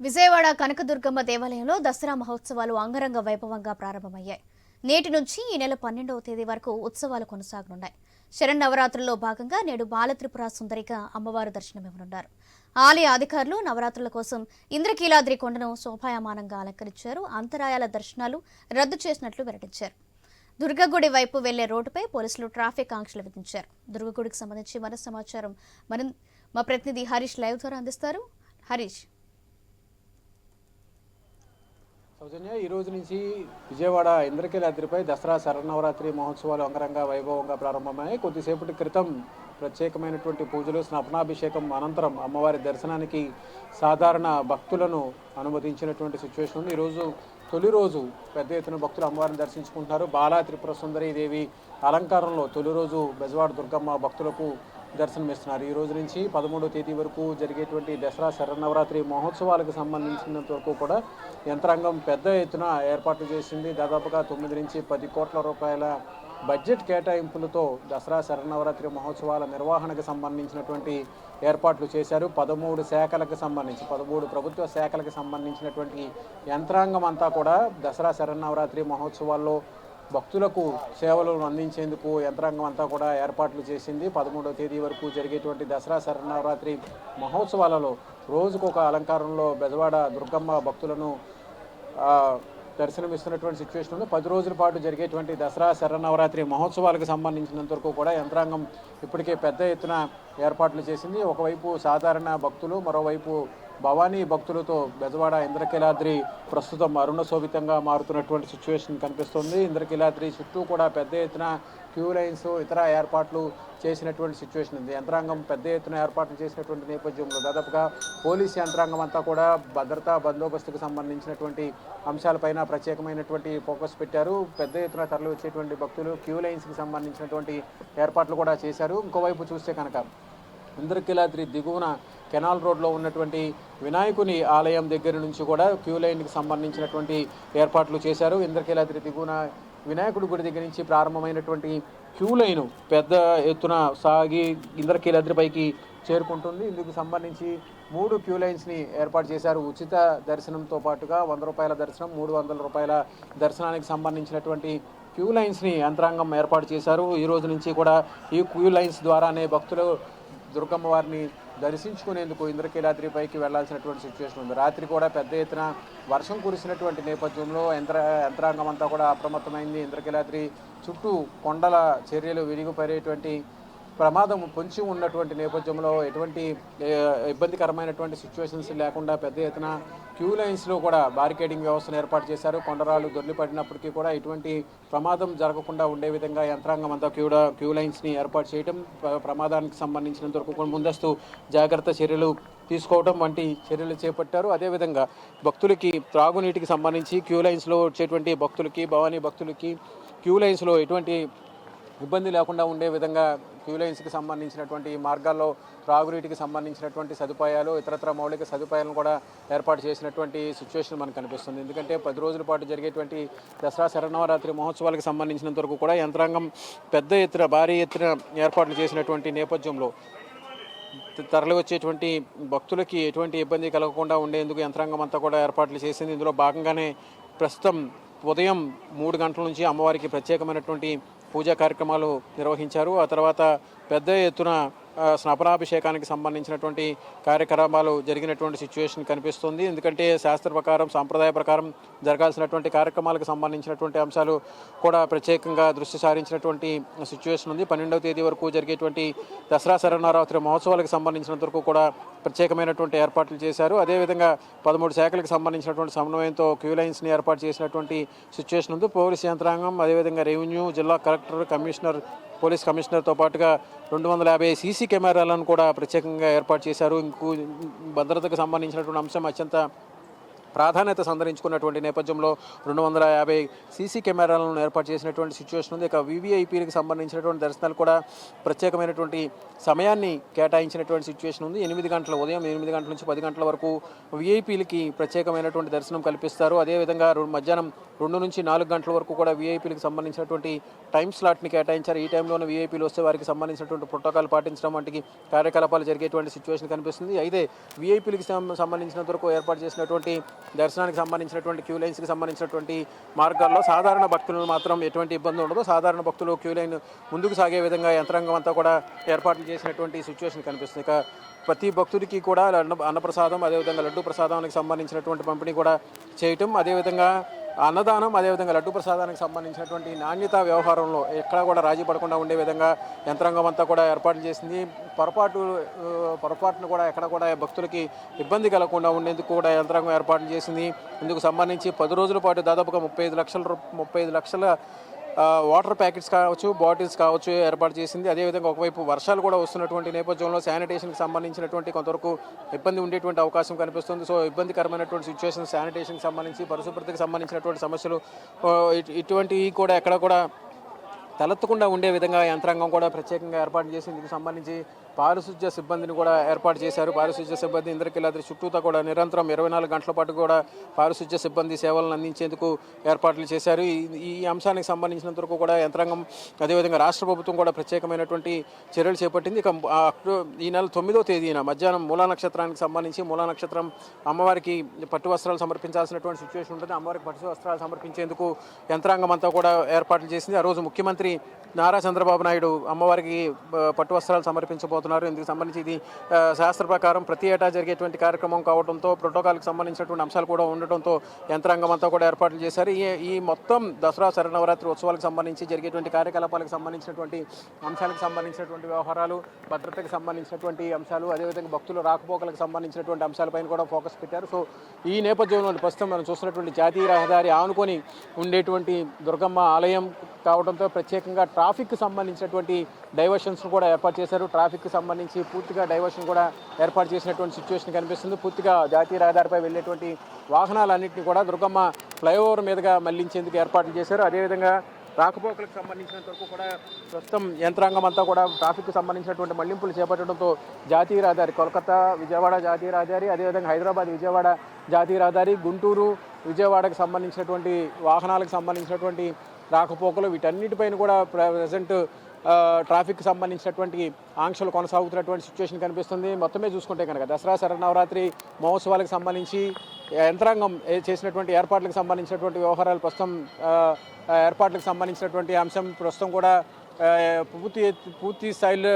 విజయవాడ కనకదుర్గమ్మ దేవాలయంలో దసరా మహోత్సవాలు అంగరంగ వైభవంగా ప్రారంభమయ్యాయి. నేటి నుంచి ఈ నెల పన్నెండవ తేదీ వరకు ఉత్సవాలు కొనసాగనున్నాయి. శరన్నవరాత్రుల్లో భాగంగా నేడు బాలత్రిపుర సుందరిగా అమ్మవారు దర్శనమివ్వనున్నారు. ఆలయ అధికారులు నవరాత్రుల కోసం ఇంద్రకీలాద్రి కొండను శోభాయమానంగా అలంకరించారు. అంతరాయాల దర్శనాలు రద్దు చేసినట్లు వెల్లడించారు. దుర్గగుడి వైపు వెళ్ళే రోడ్డుపై పోలీసులు ట్రాఫిక్ ఆంక్షలు విధించారు. దుర్గగుడికి సంబంధించి మరో సమాచారం మన మా ప్రతినిధి హరీష్ లైవ్ ద్వారా అందిస్తారు. హరీష్. సౌజన్య ఈ రోజు నుంచి విజయవాడ ఇంద్రకీలాద్రిపై దసరా శరన్నవరాత్రి మహోత్సవాలు అంగరంగ వైభవంగా ప్రారంభమయ్యాయి. కొద్దిసేపటి క్రితం ప్రత్యేకమైనటువంటి పూజలు స్నాపనాభిషేకం అనంతరం అమ్మవారి దర్శనానికి సాధారణ భక్తులను అనుమతించినటువంటి సిచ్యువేషన్ ఉంది. ఈరోజు తొలి రోజు పెద్ద ఎత్తున భక్తులు అమ్మవారిని దర్శించుకుంటున్నారు. బాలా త్రిపుర సుందరి దేవి అలంకారంలో తొలి రోజు బెజవాడ దుర్గమ్మ భక్తులకు దర్శనమిస్తున్నారు ఈ రోజు నుంచి పదమూడో తేదీ వరకు జరిగేటువంటి దసరా శరన్నవరాత్రి మహోత్సవాలకు సంబంధించినంత వరకు కూడా యంత్రాంగం పెద్ద ఎత్తున ఏర్పాట్లు చేసింది. దాదాపుగా తొమ్మిది నుంచి పది కోట్ల రూపాయల బడ్జెట్ కేటాయింపులతో దసరా శరన్నవరాత్రి మహోత్సవాల నిర్వహణకు సంబంధించినటువంటి ఏర్పాట్లు చేశారు. పదమూడు శాఖలకు సంబంధించి పదమూడు ప్రభుత్వ శాఖలకు సంబంధించినటువంటి యంత్రాంగం అంతా కూడా దసరా శరన్నవరాత్రి మహోత్సవాల్లో భక్తులకు సేవలను అందించేందుకు యంత్రాంగం అంతా కూడా ఏర్పాట్లు చేసింది. పదమూడవ తేదీ వరకు జరిగేటువంటి దసరా శరన్నవరాత్రి మహోత్సవాలలో రోజుకొక అలంకారంలో బెజవాడ దుర్గమ్మ భక్తులను దర్శనమిస్తున్నటువంటి సిచ్యువేషన్ ఉంది. పది రోజుల పాటు జరిగేటువంటి దసరా శరణవరాత్రి మహోత్సవాలకు సంబంధించినంత వరకు కూడా యంత్రాంగం ఇప్పటికే పెద్ద ఎత్తున ఏర్పాట్లు చేసింది. ఒకవైపు సాధారణ భక్తులు మరోవైపు భవానీ భక్తులతో బెజవాడ ఇంద్రకీలాద్రి ప్రస్తుతం అరుణ శోభితంగా మారుతున్నటువంటి సిచ్యువేషన్ కనిపిస్తుంది. ఇంద్రకీలాద్రి చుట్టూ కూడా పెద్ద ఎత్తున క్యూ లైన్స్ ఇతర ఏర్పాట్లు చేసినటువంటి సిచ్యువేషన్ ఉంది. యంత్రాంగం పెద్ద ఎత్తున ఏర్పాట్లు చేసినటువంటి నేపథ్యంలో దాదాపుగా పోలీస్ యంత్రాంగం అంతా కూడా భద్రతా బందోబస్తుకు సంబంధించినటువంటి అంశాలపైన ప్రత్యేకమైనటువంటి ఫోకస్ పెట్టారు. పెద్ద ఎత్తున తరలి వచ్చేటువంటి భక్తులు క్యూ లైన్స్కి సంబంధించినటువంటి ఏర్పాట్లు కూడా చేశారు. ఇంకోవైపు చూస్తే కనుక ఇంద్రకీలాద్రి దిగువన కెనాల్ రోడ్లో ఉన్నటువంటి వినాయకుని ఆలయం దగ్గర నుంచి కూడా క్యూ లైన్కి సంబంధించినటువంటి ఏర్పాట్లు చేశారు. ఇంద్రకీలాద్రి దిగువన వినాయకుడి గుడి దగ్గర నుంచి ప్రారంభమైనటువంటి క్యూ లైను పెద్ద ఎత్తున సాగి ఇంద్రకీలాద్రిపైకి చేరుకుంటుంది. ఇందుకు సంబంధించి మూడు క్యూ లైన్స్ని ఏర్పాటు చేశారు. ఉచిత దర్శనంతో పాటుగా వంద రూపాయల దర్శనం మూడు వందల రూపాయల దర్శనానికి సంబంధించినటువంటి క్యూ లైన్స్ని యంత్రాంగం ఏర్పాటు చేశారు. ఈ రోజు నుంచి కూడా ఈ క్యూ లైన్స్ ద్వారానే భక్తులు దుర్గమ్మ వారిని దర్శించుకునేందుకు ఇంద్రకీలాద్రిపైకి వెళ్ళాల్సినటువంటి సిచ్యువేషన్ ఉంది. రాత్రి కూడా పెద్ద ఎత్తున వర్షం కురిసినటువంటి నేపథ్యంలో యంత్ర యంత్రాంగం అంతా కూడా అప్రమత్తమైంది. ఇంద్రకీలాద్రి చుట్టూ కొండల చర్యలు విరిగిపడేటువంటి ప్రమాదం పొంచి ఉన్నటువంటి నేపథ్యంలో ఎటువంటి ఇబ్బందికరమైనటువంటి సిచ్యువేషన్స్ లేకుండా పెద్ద ఎత్తున క్యూ లైన్స్లో కూడా బారికేడింగ్ వ్యవస్థను ఏర్పాటు చేశారు. కొండరాలు దొర్లిపడినప్పటికీ కూడా ఎటువంటి ప్రమాదం జరగకుండా ఉండే విధంగా యంత్రాంగం అంతా క్యూ క్యూ లైన్స్ని ఏర్పాటు చేయడం ప్రమాదానికి సంబంధించినంత వరకు ముందస్తు జాగ్రత్త చర్యలు తీసుకోవడం వంటి చర్యలు చేపట్టారు. అదేవిధంగా భక్తులకి త్రాగునీటికి సంబంధించి క్యూ లైన్స్లో వచ్చేటువంటి భక్తులకి భవానీ భక్తులకి క్యూ లైన్స్లో ఎటువంటి ఇబ్బంది లేకుండా ఉండే విధంగా క్యూ లైన్స్కి సంబంధించినటువంటి మార్గాల్లో త్రాగునీటికి సంబంధించినటువంటి సదుపాయాలు ఇతరత్ర మౌలిక సదుపాయాలను కూడా ఏర్పాటు చేసినటువంటి సిచ్యువేషన్ మనకు కనిపిస్తుంది. ఎందుకంటే పది రోజుల పాటు జరిగేటువంటి దసరా శరణవరాత్రి మహోత్సవాలకు సంబంధించినంత వరకు కూడా యంత్రాంగం పెద్ద ఎత్తున భారీ ఎత్తున ఏర్పాట్లు చేసినటువంటి నేపథ్యంలో త- తరలి వచ్చేటువంటి భక్తులకి ఎటువంటి ఇబ్బంది కలగకుండా ఉండేందుకు యంత్రాంగం అంతా కూడా ఏర్పాట్లు చేసింది. ఇందులో భాగంగానే ప్రస్తుతం ఉదయం మూడు గంటల నుంచి అమ్మవారికి ప్రత్యేకమైనటువంటి పూజా కార్యక్రమాలు నిర్వహించారు. ఆ తర్వాత పెద్ద ఎత్తున స్నాపనాభిషేకానికి సంబంధించినటువంటి కార్యక్రమాలు జరిగినటువంటి సిచ్యువేషన్ కనిపిస్తుంది. ఎందుకంటే శాస్త్ర ప్రకారం సాంప్రదాయ ప్రకారం జరగాల్సినటువంటి కార్యక్రమాలకు సంబంధించినటువంటి అంశాలు కూడా ప్రత్యేకంగా దృష్టి సారించినటువంటి సిచ్యువేషన్ ఉంది. పన్నెండవ తేదీ వరకు జరిగేటువంటి దసరా శరణారాత్రి మహోత్సవాలకు సంబంధించినంత వరకు కూడా ప్రత్యేకమైనటువంటి ఏర్పాట్లు చేశారు. అదేవిధంగా పదమూడు శాఖలకు సంబంధించినటువంటి సమన్వయంతో క్యూ లైన్స్ని ఏర్పాటు చేసినటువంటి సిచ్యువేషన్ ఉంది. పోలీస్ యంత్రాంగం అదేవిధంగా రెవెన్యూ జిల్లా కలెక్టర్ కమిషనర్ పోలీస్ కమిషనర్తో పాటుగా రెండు వందల యాభై సీసీ కెమెరాలను కూడా ప్రత్యేకంగా ఏర్పాటు చేశారు. ఇంకో భద్రతకు సంబంధించినటువంటి అంశం అత్యంత ప్రాధాన్యత సంతరించుకున్నటువంటి నేపథ్యంలో రెండు వందల యాభై సీసీ కెమెరాలను ఏర్పాటు చేసినటువంటి సిచ్యువేషన్ ఉంది. ఇక వివిఐపీలకు సంబంధించినటువంటి దర్శనాలు కూడా ప్రత్యేకమైనటువంటి సమయాన్ని కేటాయించినటువంటి సిచ్యువేషన్ ఉంది. ఎనిమిది గంటల ఉదయం ఎనిమిది గంటల నుంచి పది గంటల వరకు విఐపీలకి ప్రత్యేకమైనటువంటి దర్శనం కల్పిస్తారు. అదేవిధంగా మధ్యాహ్నం రెండు నుంచి నాలుగు గంటల వరకు కూడా విఐపీలకు సంబంధించినటువంటి టైం స్లాట్ని కేటాయించారు. ఈ టైంలోనే విఐపీలు వస్తే వారికి సంబంధించినటువంటి ప్రోటోకాల్ పాటించడం వంటి కార్యకలాపాలు జరిగేటువంటి సిచ్యువేషన్ కనిపిస్తుంది. అయితే విఐపీలకు సంబంధించినంత వరకు ఏర్పాటు చేసినటువంటి దర్శనానికి సంబంధించినటువంటి క్యూ లైన్స్కి సంబంధించినటువంటి మార్గాల్లో సాధారణ భక్తులను మాత్రం ఎటువంటి ఇబ్బంది ఉండదు. సాధారణ భక్తులు క్యూ లైన్ ముందుకు సాగే విధంగా యంత్రాంగం అంతా కూడా ఏర్పాట్లు చేసినటువంటి సిచ్యువేషన్ కనిపిస్తుంది. ఇక ప్రతి భక్తుడికి కూడా అన్న అన్నప్రసాదం అదేవిధంగా లడ్డు ప్రసాదానికి సంబంధించినటువంటి పంపిణీ కూడా చేయటం అదేవిధంగా అన్నదానం అదేవిధంగా లడ్డు ప్రసాదానికి సంబంధించినటువంటి నాణ్యత వ్యవహారంలో ఎక్కడా కూడా రాజీ పడకుండా ఉండే విధంగా యంత్రాంగం అంతా కూడా ఏర్పాట్లు చేసింది. పొరపాటు పొరపాటును కూడా ఎక్కడ కూడా భక్తులకి ఇబ్బంది కలగకుండా ఉండేందుకు కూడా యంత్రాంగం ఏర్పాట్లు చేసింది. ఇందుకు సంబంధించి పది రోజుల పాటు దాదాపుగా ముప్పై ఐదు లక్షల ముప్పై ఐదు లక్షల వాటర్ ప్యాకెట్స్ కావచ్చు బాటిల్స్ కావచ్చు ఏర్పాటు చేసింది. అదేవిధంగా ఒకవైపు వర్షాలు కూడా వస్తున్నటువంటి నేపథ్యంలో శానిటేషన్కి సంబంధించినటువంటి కొంతవరకు ఇబ్బంది ఉండేటువంటి అవకాశం కనిపిస్తుంది. సో ఇబ్బందికరమైనటువంటి సిచ్యువేషన్ శానిటేషన్కి సంబంధించి పరిశుభ్రతకి సంబంధించినటువంటి సమస్యలు ఇటువంటివి కూడా ఎక్కడ కూడా తలెత్తకుండా ఉండే విధంగా యంత్రాంగం కూడా ప్రత్యేకంగా ఏర్పాటు చేసి ఇందుకు సంబంధించి పారిశుధ్య సిబ్బందిని కూడా ఏర్పాటు చేశారు. పారిశుధ్య సిబ్బంది ఇంద్రకీలాద్రి చుట్టూతా కూడా నిరంతరం ఇరవై నాలుగు గంటల పాటు కూడా పారిశుధ్య సిబ్బంది సేవలను అందించేందుకు ఏర్పాట్లు చేశారు. ఈ- ఈ అంశానికి సంబంధించినంత వరకు కూడా యంత్రాంగం అదేవిధంగా రాష్ట్ర ప్రభుత్వం కూడా ప్రత్యేకమైనటువంటి చర్యలు చేపట్టింది. ఇక ఈ నెల తొమ్మిదో తేదీన మధ్యాహ్నం మూలా నక్షత్రానికి సంబంధించి మూలా నక్షత్రం అమ్మవారికి పట్టు వస్త్రాలు సమర్పించాల్సినటువంటి సిచ్యువేషన్ ఉంటుంది. అమ్మవారికి పట్టు వస్త్రాలు సమర్పించేందుకు యంత్రాంగం అంతా కూడా ఏర్పాట్లు చేసింది. ఆ రోజు ముఖ్యమంత్రి నారా చంద్రబాబు నాయుడు అమ్మవారికి పట్టు వస్త్రాలు సమర్పించబోతున్నారు. ఇందుకు సంబంధించి ఇది శాస్త్ర ప్రకారం ప్రతి ఏటా జరిగేటువంటి కార్యక్రమం కావడంతో ప్రోటోకాల్కి సంబంధించినటువంటి అంశాలు కూడా ఉండటంతో యంత్రాంగం అంతా కూడా ఏర్పాట్లు చేశారు. ఈ ఈ మొత్తం దసరా శరణవరాత్రి ఉత్సవాలకు సంబంధించి జరిగేటువంటి కార్యకలాపాలకు సంబంధించినటువంటి అంశాలకు సంబంధించినటువంటి వ్యవహారాలు భద్రతకు సంబంధించినటువంటి అంశాలు అదేవిధంగా భక్తులు రాకపోకలకు సంబంధించినటువంటి అంశాలపైన కూడా ఫోకస్ పెట్టారు. సో ఈ నేపథ్యంలో ప్రస్తుతం మనం చూస్తున్నటువంటి జాతీయ రహదారి ఆనుకొని ఉండేటువంటి దుర్గమ్మ ఆలయం కావడంతో ప్రత్యేకంగా ట్రాఫిక్కి సంబంధించినటువంటి డైవర్షన్స్ కూడా ఏర్పాటు చేశారు. ట్రాఫిక్కి సంబంధించి పూర్తిగా డైవర్షన్ కూడా ఏర్పాటు చేసినటువంటి సిచ్యువేషన్ కనిపిస్తుంది. పూర్తిగా జాతీయ రహదారిపై వెళ్ళేటువంటి వాహనాలన్నింటినీ కూడా దుర్గమ్మ ఫ్లైఓవర్ మీదుగా మళ్ళించేందుకు ఏర్పాట్లు చేశారు. అదేవిధంగా రాకపోకలకు సంబంధించినంత వరకు కూడా ప్రస్తుతం యంత్రాంగం అంతా కూడా ట్రాఫిక్కి సంబంధించినటువంటి మళ్ళింపులు చేపట్టడంతో జాతీయ రహదారి కోల్కతా విజయవాడ జాతీయ రహదారి అదేవిధంగా హైదరాబాద్ విజయవాడ జాతీయ రహదారి గుంటూరు విజయవాడకు సంబంధించినటువంటి వాహనాలకు సంబంధించినటువంటి రాకపోకలు వీటన్నిటిపైన కూడా ప్రజెంట్ ట్రాఫిక్ సంబంధించినటువంటి ఆంక్షలు కొనసాగుతున్నటువంటి సిచ్యువేషన్ కనిపిస్తుంది. మొత్తమే చూసుకుంటే కనుక దసరా శరన్నవరాత్రి మహోత్సవాలకు సంబంధించి యంత్రాంగం చేసినటువంటి ఏర్పాట్లకు సంబంధించినటువంటి వ్యవహారాలు ప్రస్తుతం ఏర్పాట్లకు సంబంధించినటువంటి అంశం ప్రస్తుతం కూడా పూర్తి పూర్తి స్థాయిలో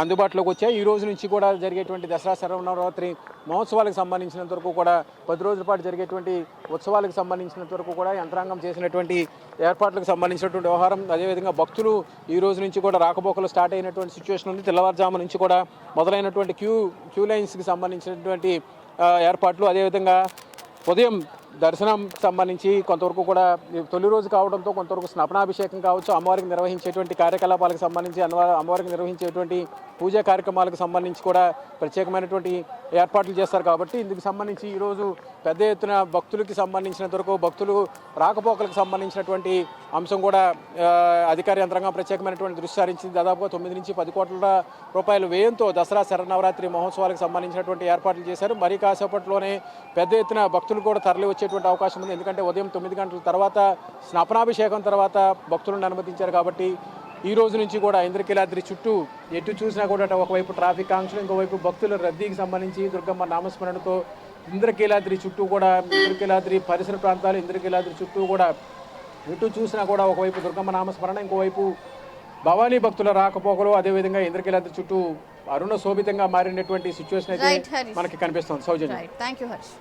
అందుబాటులోకి వచ్చాయి. ఈ రోజు నుంచి కూడా జరిగేటువంటి దసరా శరన్నవరాత్రి మహోత్సవాలకు సంబంధించినంత వరకు కూడా పది రోజుల పాటు జరిగేటువంటి ఉత్సవాలకు సంబంధించినంత వరకు కూడా యంత్రాంగం చేసినటువంటి ఏర్పాట్లకు సంబంధించినటువంటి వ్యవహారం అదేవిధంగా భక్తులు ఈ రోజు నుంచి కూడా రాకపోకలు స్టార్ట్ అయినటువంటి సిచ్యువేషన్ ఉంది. తెల్లవారుజాము నుంచి కూడా మొదలైనటువంటి క్యూ క్యూ లైన్స్కి సంబంధించినటువంటి ఏర్పాట్లు అదేవిధంగా ఉదయం దర్శనం సంబంధించి కొంతవరకు కూడా తొలి రోజు కావడంతో కొంతవరకు స్నపనాభిషేకం కావచ్చు అమ్మవారికి నిర్వహించేటువంటి కార్యకలాపాలకు సంబంధించి అమ్మవారికి నిర్వహించేటువంటి పూజా కార్యక్రమాలకు సంబంధించి కూడా ప్రత్యేకమైనటువంటి ఏర్పాట్లు చేస్తారు. కాబట్టి ఇందుకు సంబంధించి ఈరోజు పెద్ద ఎత్తున భక్తులకి సంబంధించినంత వరకు భక్తులు రాకపోకలకు సంబంధించినటువంటి అంశం కూడా అధికార యంత్రాంగం ప్రత్యేకమైనటువంటి దృష్టి సారించింది. దాదాపుగా తొమ్మిది నుంచి పది కోట్ల రూపాయల వ్యయంతో దసరా శరన్నవరాత్రి మహోత్సవాలకు సంబంధించినటువంటి ఏర్పాట్లు చేశారు. మరి కాసేపట్లోనే పెద్ద ఎత్తున భక్తులు కూడా తరలి వచ్చేటువంటి అవకాశం ఉంది. ఎందుకంటే ఉదయం తొమ్మిది గంటల తర్వాత స్నాపనాభిషేకం తర్వాత భక్తులను అనుమతించారు కాబట్టి ఈ రోజు నుంచి కూడా ఇంద్రకీలాద్రి చుట్టూ ఎటు చూసినా కూడా అటు ఒకవైపు ట్రాఫిక్ ఆంక్షలు ఇంకోవైపు భక్తుల రద్దీకి సంబంధించి దుర్గమ్మ నామస్మరణతో ఇంద్రకీలాద్రి చుట్టూ కూడా ఇంద్రకీలాద్రి పరిసర ప్రాంతాలు ఇంద్రకీలాద్రి చుట్టూ కూడా ఎటు చూసినా కూడా ఒకవైపు దుర్గమ్మ నామస్మరణ ఇంకోవైపు భవానీ భక్తుల రాకపోకలు అదేవిధంగా ఇంద్రకీలాద్రి చుట్టూ అరుణ శోభితంగా మారినటువంటి సిచ్యువేషన్ అయితే. మనకి కనిపిస్తుంది. సౌజన్య. థ్యాంక్ యూ హర్ష్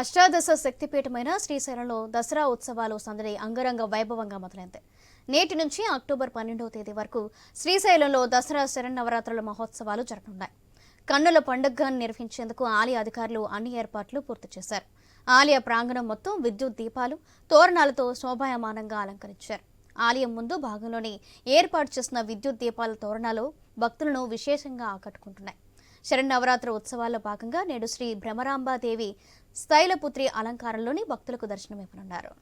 అష్టాదశ శక్తిపీఠమైన శ్రీశైలంలో దసరా ఉత్సవాలు సందడి అంగరంగ వైభవంగా మొదలైంది. నేటి నుంచి అక్టోబర్ పన్నెండవ తేదీ వరకు శ్రీశైలంలో దసరా శరన్నవరాత్రుల మహోత్సవాలు జరగనున్నాయి కన్నుల పండుగగా నిర్వహించేందుకు ఆలయ అధికారులు అన్ని ఏర్పాట్లు పూర్తి చేశారు. ఆలయ ప్రాంగణం మొత్తం విద్యుత్ దీపాలు తోరణాలతో శోభాయమానంగా అలంకరించారు. ఆలయం ముందు భాగంలోని ఏర్పాటు చేసిన విద్యుత్ దీపాల తోరణాలు భక్తులను విశేషంగా ఆకట్టుకుంటున్నాయి. శరన్నవరాత్రి ఉత్సవాల్లో భాగంగా నేడు శ్రీ భ్రమరాంబాదేవి శైలపుత్రి అలంకారంలోని భక్తులకు దర్శనమివ్వనున్నారు.